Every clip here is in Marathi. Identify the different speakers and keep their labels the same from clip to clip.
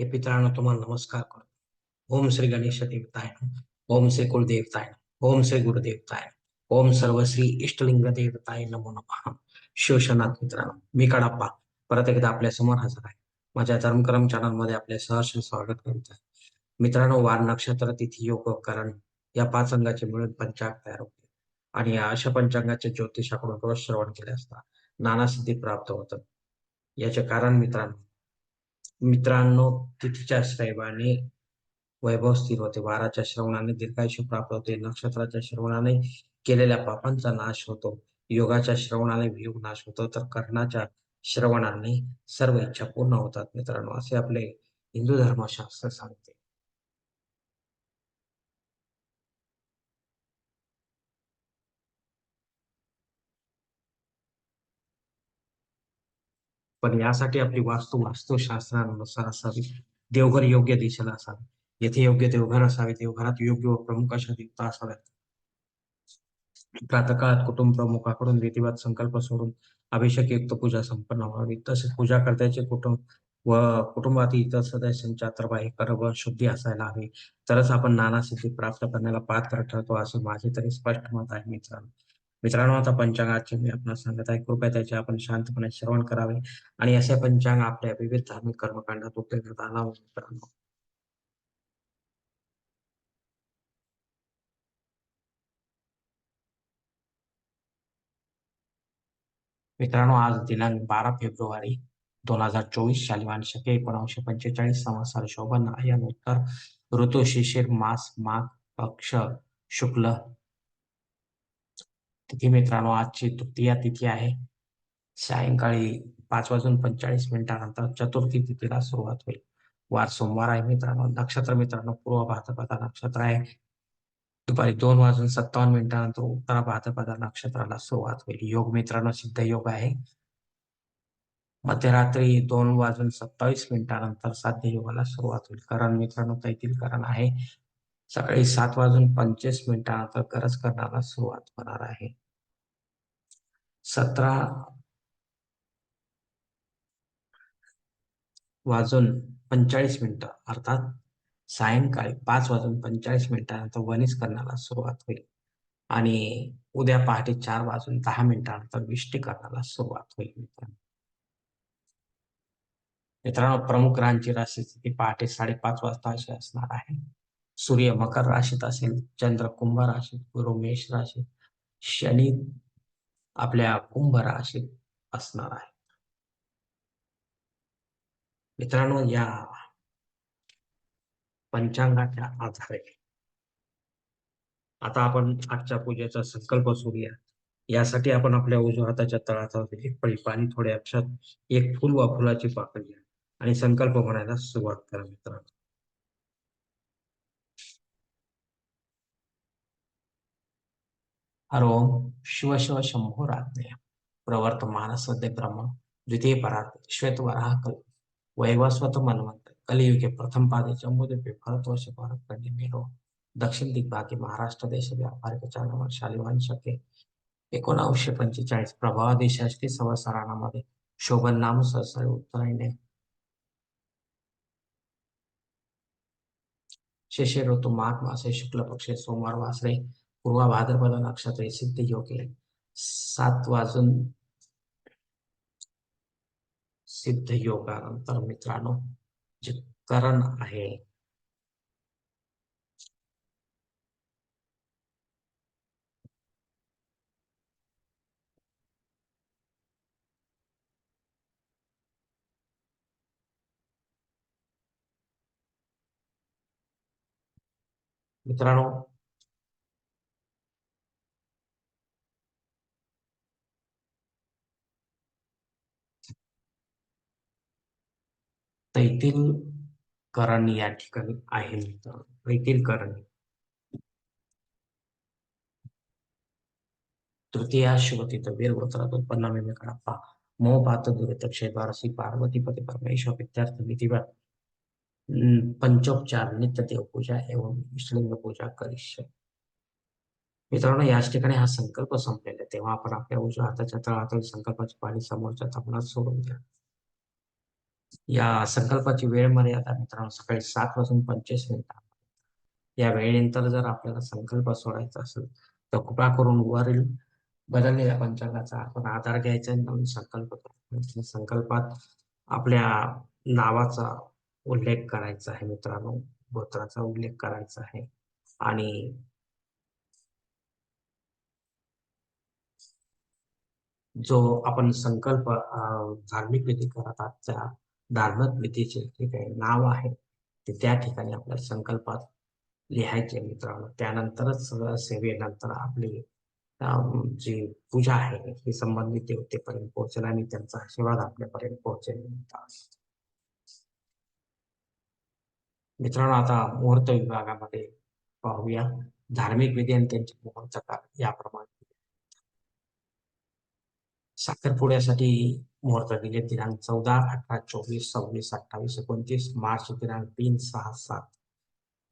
Speaker 1: हे पितरांनो तुम्हाला नमस्कार करतो. ओम श्री गणेश देवताय ओम श्री कुलदेवताय ओम श्री गुरुदेवताय ओम सर्व श्री इष्टलिंग देवताय नमो नमः. शिवशनाथ मित्रांनो मी कडाप्पा परत एकदा आपल्यासमोर हजर आहे. माझ्या धर्मकरम चॅनलमध्ये आपले सहर्ष स्वागत करत. आहे मित्रांनो वार नक्षत्र तिथी योग करण या पाच अंगाचे मिळून पंचांग तयार होते. आणि या अशा पंचांगाचे ज्योतिषाकडून रोज श्रवण केले असता नाना सिद्धी प्राप्त होतात. याचे कारण मित्रांनो मित्रांनो तिथीच्या श्रवणाने वैभव स्थिर होते. वाराच्या श्रवणाने दीर्घायुष्य प्राप्त होते. नक्षत्राच्या श्रवणाने केलेल्या पापांचा नाश होतो. योगाच्या श्रवणाने वियोग नाश होतो. तर कर्णाच्या श्रवणाने सर्व इच्छा पूर्ण होतात मित्रांनो असे आपले हिंदू धर्मशास्त्र सांगते. पण यासाठी आपली वास्तू वास्तुशास्त्रानुसार असावी. देवघर योग्य दिशेला असावे. येथे योग्य देवघर असावे. देवघरात योग्य व प्रमुख अशा देवता असाव्यात. प्रातकाळात कुटुंब प्रमुखाकडून विधिवत संकल्प सोडून अभिषेक युक्त पूजा संपन्न व्हावी. तसेच पूजा करत्याचे कुटुंब व कुटुंबातील इतर सदस्यांच्या अंतर्बाह्य कर्म शुद्धी असायला हवी. तरच आपण नाना सिद्धी प्राप्त करण्याला पात्र ठरतो असे माझे तरी स्पष्ट मत आहे मित्रांनो. मित्रांनो आता पंचांगाचे मी आपण सांगत आहे कृपया त्याचे आपण शांतपणे श्रवण करावे. आणि असे पंचांग आपल्या विविध धार्मिक कर्मकांडात उपयोगात आला मित्रांनो. मित्रांनो आज दिनांक बारा फेब्रुवारी दोन हजार चोवीस शालिवान शके एकोणीसशे पंचेचाळीस संवत्सर शोभन आयन उत्तर ऋतू शिशिर मास माघ पक्ष शुक्ल तिथे मित्रांनो आजची तृतीया तिथी आहे. सायंकाळी पाच वाजून पंचेचाळीस मिनिटानंतर चतुर्थी तिथीला सुरुवात होईल. वार सोमवार आहे मित्रांनो. नक्षत्र मित्रांनो पूर्व भाद्रपदा नक्षत्र आहे. दुपारी दोन वाजून सत्तावन्न मिनिटानंतर उत्तर भाद्रपदा नक्षत्राला सुरुवात होईल. योग मित्रांनो सिद्ध योग आहे. मध्यरात्री दोन वाजून सत्तावीस मिनिटानंतर साध्य योगाला सुरुवात होईल. करण मित्रांनो तैतील करण आहे. सकाळी सात वाजून पंचवीस मिनिटानंतर गरज करण्याला सुरुवात होणार आहे. सतरा वाजून पंचाळीस मिनिटं अर्थात सायंकाळी पाच वाजून पंचेचाळीस मिनिटानंतर वनिस करण्याला सुरुवात होईल. आणि उद्या पहाटे चार वाजून दहा मिनिटानंतर विष्टी करण्याला सुरुवात होईल मित्रांनो. मित्रांनो प्रमुख रांची राशी स्थिती पहाटे साडेपाच वाजता अशी असणार आहे. सूर्य मकर राशीत असेल चंद्र कुंभ राशीत गुरु मेष राशीत शनी आपल्या कुंभ राशीत असणार आहे. मित्रांनो या पंचांगाच्या आधारे आता आपण आजच्या पूजेचा संकल्प सूर्या. यासाठी आपण आपल्या उजव्या हाताच्या तळाचा एक पळी पाणी थोड्या अक्षात एक फुल वा फुलाची पाकळी आणि संकल्प म्हणायला सुरुवात करा मित्रांनो. हरोम शिव शिव शंभो राज्ञेय प्रवर्तमान ब्रह्म द्वितीय परार्थ श्वेत वराह कल। वैवस्वत मनवंत कलियुगे प्रथम पादे जम्बूद्वीपे भारतवर्ष भारत खंडी मेरो दक्षिण दिग्भागी महाराष्ट्र देश व्यापारिक चालवण शालिवान शके। एकोणावीसशे पंचेचाळीस प्रभाव देशाची संवत्सरामध्ये शोभन नाम सहसर उत्तरायणे। शिशिर ऋतू माघ मासे शुक्ल पक्षे सोमवार वासरे। पूर्वा भाद्रपद नक्षत्र सिद्ध योग आहे सात वाजून सिद्ध योगानंतर मित्रांनो जे करण आहे मित्रांनो तैतील करण या ठिकाणी आहे मित्रांनो तैतील करण. गोत्रात उत्पन्न विवेकडप्पा मोह पात दुरित क्षेत्रसी पार्वती पती परमेश्वर विद्यार्थ विधिवत पंचोपचार नित्य देवपूजा एवं इष्टलिंग पूजा करिष्य मित्रांनो याच ठिकाणी हा संकल्प संपलेला आहे. तेव्हा आपण आपल्या उजव्या हाताच्या तळातील संकल्पाची पाणी समोरच्या तपणात सोडून द्या. या संकल्पाची वेळ मर्यादा मित्रांनो सकाळी सात वाजून पंचवीस मिनिटा या वेळेनंतर जर आपल्याला संकल्प सोडायचा असेल तर कृपा करून वरील बदललेल्या पंचांगाचा आपण आधार घ्यायचा नवीन संकल्प करायचा संकल्पात आपल्या नावाचा उल्लेख करायचा आहे मित्रांनो गोत्राचा उल्लेख करायचा आहे. आणि जो आपण संकल्प धार्मिक विधी करत आहात त्या धार्मिक विधीचे जे काही नाव आहे ते त्या ठिकाणी आपल्या संकल्पात लिहायचे मित्रांनो. त्यानंतरच सेवेनंतर आपली जी पूजा आहे ही संबंधित देवतेपर्यंत पोहोचेल आणि त्यांचा आशीर्वाद आपल्यापर्यंत पोहोचेल. मित्रांनो आता मुहूर्त विभागामध्ये पाहूया. धार्मिक विधी आणि त्यांचे मुहूर्त काळ याप्रमाणे. साखरपुड्यासाठी मुहूर्त दिले. दिनांक चौदा अठरा चोवीस सव्वीस अठ्ठावीस एकोणतीस मार्च दिनांक तीन सहा सात.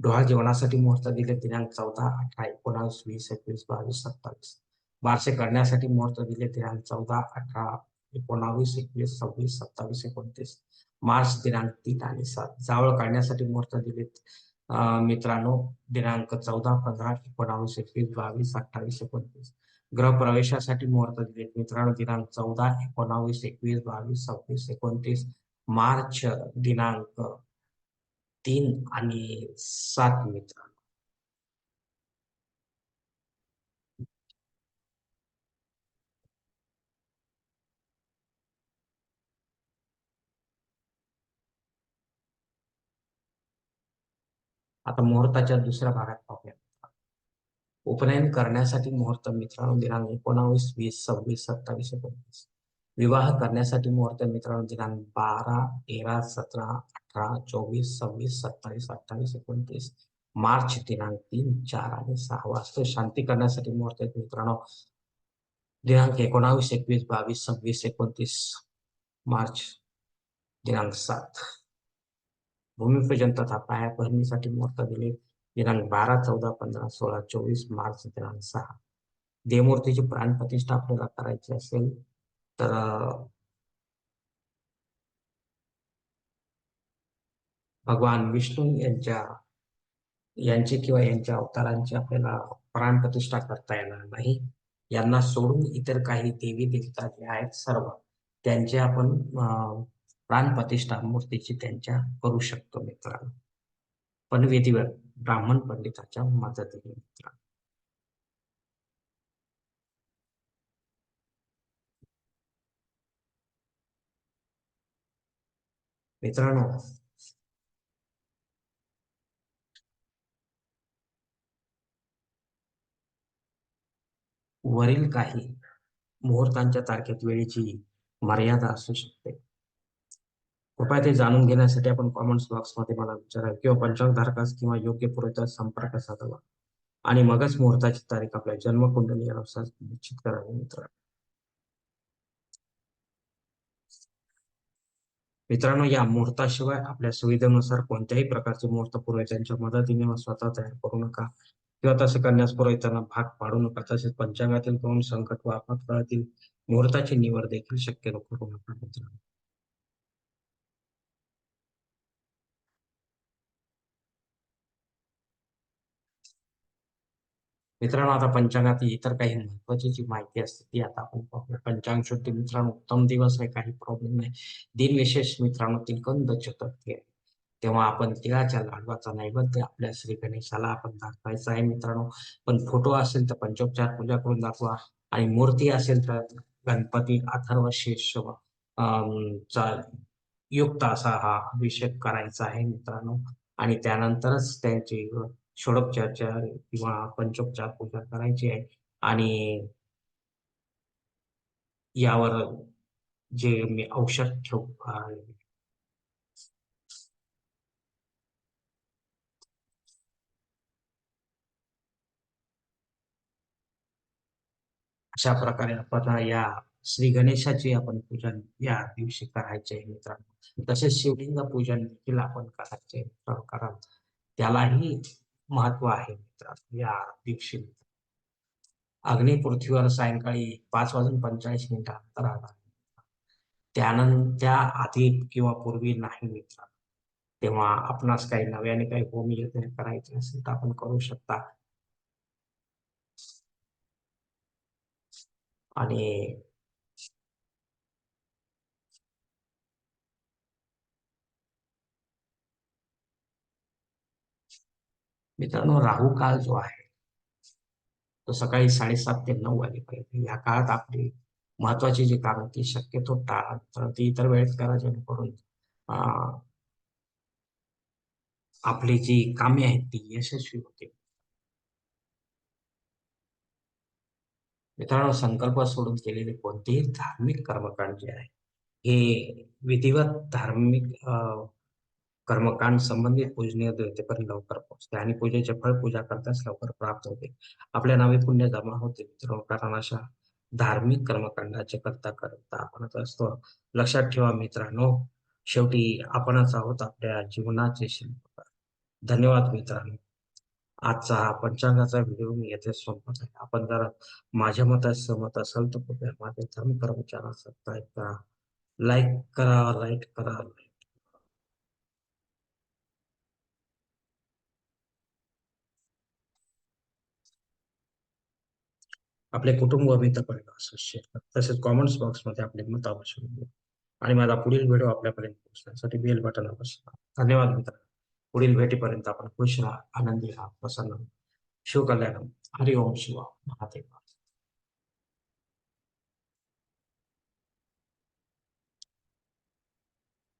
Speaker 1: डोळा जेवणासाठी मुहूर्त दिले. दिनांक चौदा अठरा एकोणावीस वीस एकवीस बावीस सत्तावीस. बारसे करण्यासाठी मुहूर्त दिले. दिनांक चौदा अठरा एकोणावीस एकवीस सव्वीस सत्तावीस एकोणतीस. मार्च दिनांक तीन आणि सात. जावळ काढण्यासाठी मुहूर्त दिलेत मित्रांनो दिनांक चौदा पंधरा एकोणावीस एकवीस बावीस अठ्ठावीस एकोणतीस. ग्रह प्रवेशासाठी मुहूर्त दिले. मित्रांनो दिनांक चौदा एकोणावीस एकवीस बावीस सव्वीस एकोणतीस मार्च दिनांक तीन आणि सात मित्र आता मुहूर्ताच्या दुसऱ्या भागात पाहूया. उपनयन करण्यासाठी मुहूर्त मित्रांनो दिनांक एकोणावीस वीस सव्वीस सत्तावीस एकोणतीस. विवाह करण्यासाठी मुहूर्त मित्रांनो दिनांक बारा तेरा सतरा अठरा चोवीस सव्वीस सत्तावीस अठ्ठावीस एकोणतीस. मार्च दिनांक तीन चार आणि सहा वाजता शांती करण्यासाठी मुहूर्त मित्रांनो. दिनांक एकोणावीस एकवीस बावीस सव्वीस एकोणतीस. मार्च दिनांक सात. भूमिपूजन तथा पायाभरणीसाठी मुहूर्त दिले. दिनांक बारा चौदा पंधरा सोळा चोवीस मार्च दिनांक सहा. देवमूर्तीची प्राणप्रतिष्ठा आपल्याला करायची असेल तर भगवान विष्णू यांच्या यांची किंवा यांच्या अवतारांची आपल्याला प्राणप्रतिष्ठा करता येणार नाही. यांना सोडून इतर काही देवी देवता जे आहेत सर्व त्यांचे आपण प्राणप्रतिष्ठा मूर्तीची त्यांच्या करू शकतो मित्रांनो. पण विधिवत ब्राह्मण पंडिताच्या मदतीने मित्रांनो मित्रांनो वरील काही मुहूर्तांच्या तारखेत वेळेची मर्यादा असू शकते. कृपया ते जाणून घेण्यासाठी आपण कॉमेंट्समध्ये मला विचारा. किंवा पंचांग धारकास किंवा योग्य पुरवठ्यास संपर्क साधावा. आणि मगच मुहूर्ताची तारीख आपल्या जन्मकुंडली अनुसार निश्चित करावी मित्र. मित्रांनो या मुहूर्ताशिवाय आपल्या सुविधेनुसार कोणत्याही प्रकारचे मुहूर्त पुरोहितांच्या मदतीने स्वतः तयार करू नका. किंवा तसे करण्यास पुरोहितांना भाग पाडू नका. तसेच पंचांगातील कोण संकट व आपत्काळातील मुहूर्ताची निवड देखील शक्य करू नका मित्रांनो. मित्रांनो आता पंचांगात इतर काही महत्वाची जी माहिती असते ती आता आपण पाहूया. पंचांग शुद्ध मित्रांनो उत्तम दिवस आहे काही प्रॉब्लेम नाही. दिन विशेष मित्रांनो तिलकंद चतुर्थी आहे. तेव्हा आपण तिळाच्या लाडवाचा नैवेद्य आपल्या श्री गणेशाला आपण दाखवायचा आहे मित्रांनो. पण फोटो असेल तर पंचोपचार पूजा करून दाखवा. आणि मूर्ती असेल तर गणपती अथर्व शेष युक्त असा हा अभिषेक करायचा आहे मित्रांनो. आणि त्यानंतरच त्यांची षोडोपचारच्या किंवा पंचोपचार पूजा करायची आहे. आणि यावर जे मी औषध ठेव अशा प्रकारे आपण या श्री गणेशाची आपण पूजन या दिवशी करायचे मित्रांनो. तसेच शिवलिंग पूजन देखील आपण करायचे कारण त्यालाही महत्त्व आहे या दिवशी अग्नी पृथ्वीवर सायंकाळी पाच वाजून पंचेचाळीस मिनिटानंतर आला त्यानंतर त्या आधी किंवा पूर्वी नाही मित्र तेव्हा आपणास काही नव्याने काही होम यज्ञ करायचे असेल तर आपण करू शकता. आणि मित्रांनो राहू काळ जो आहे तो सकाळी साडेसात ते नऊ वाजेपर्यंत. या काळात आपली महत्वाची जी कामं ती शक्यतो टाळा. तर ती इतर वेळेत करा जेणेकरून आपली जी कामे आहेत ती यशस्वी होतील. मित्रांनो संकल्प सोडून केलेले कोणतेही धार्मिक कर्मकांड जे आहे हे विधिवत धार्मिक कर्मकांड संबंधित पूजनीय देवतेपर्यंत लवकर पोहोचते आणि पूजेचे फळ पूजा करताच लवकर प्राप्त होते. आपल्या नावे पुण्य जमा होते. मित्रांनो कारण अशा धार्मिक कर्मकांडाचे करता करता आपणच असतो. लक्षात ठेवा मित्रांनो शेवटी आपणच आहोत आपल्या जीवनाचे शिल्पकार. धन्यवाद मित्रांनो. आजचा हा पंचांगाचा व्हिडिओ मी येथे संपत आहे. आपण जर माझ्या मतात सहमत असाल तर कृपया माझे धर्म कर्मचारा सबस्क्राईब करा लाईक करा लाईक करा आपले कुटुंब मित्र असं शेअर करा तसेच कॉमेंट्स बॉक्समध्ये आपले मत अवश्य आणि माझा पुढील व्हिडिओ आपल्यापर्यंत पोहोचण्यासाठी बेल बटन अवश्य धन्यवाद मित्र पुढील भेटीपर्यंत आपण खुश राहा आनंदी राहा प्रसन्न शिवकल्याण हरिओम शिवा महादेवा.